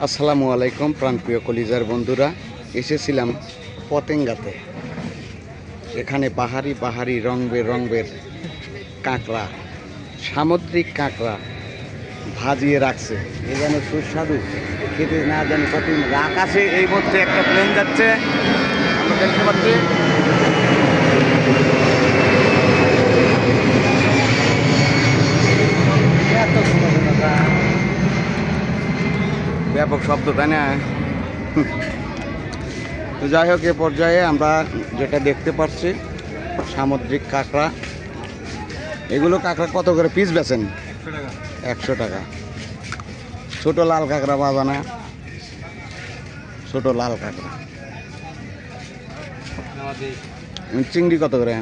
আসসালামু আলাইকুম, প্রাণপ্রিয় কলিজার বন্ধুরা। এসেছিলাম পতেঙ্গাতে। এখানে পাহাড়ি পাহাড়ি, রং বেরঙের কাঁকড়া, সামুদ্রিক কাঁকড়া ভাজিয়ে রাখছে। এ যেন সুস্বাদু। খেতে না জানি কত আছে, এই মধ্যে একটা প্লেন যাচ্ছে। আমরা দেখতে পাচ্ছি ব্যাপক শব্দ, তাই না? তো যাই হোক, এ পর্যায়ে আমরা যেটা দেখতে পাচ্ছি, সামুদ্রিক কাঁকড়া। এগুলো কাঁকড়া কত করে পিস বেছেন একশো টাকা। ছোট লাল কাঁকড়া পাবা না। ছোট লাল কাঁকড়া। চিংড়ি কত করে?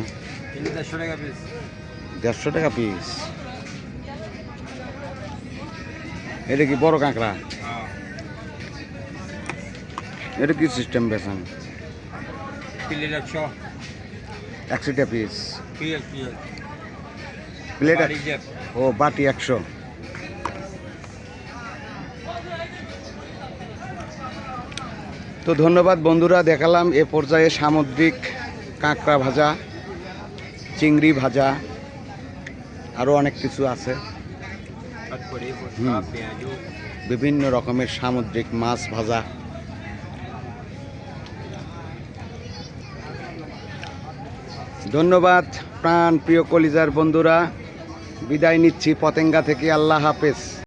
দেড়শো টাকা পিস। এটা কি বড় কাঁকড়া? এটা কি সিস্টেম বেছেন একশো টাকা পিস প্লেট ও বাটি একশো। তো ধন্যবাদ বন্ধুরা দেখালাম এ পর্যায়ে সামুদ্রিক কাঁকড়া ভাজা চিংড়ি ভাজা আরও অনেক কিছু আছে। বিভিন্ন রকমের সামুদ্রিক মাছ ভাজা। ধন্যবাদ প্রাণ প্রিয় কলিজার বন্ধুরা। বিদায় নিচ্ছি পতেঙ্গা থেকে। আল্লাহ হাফেজ।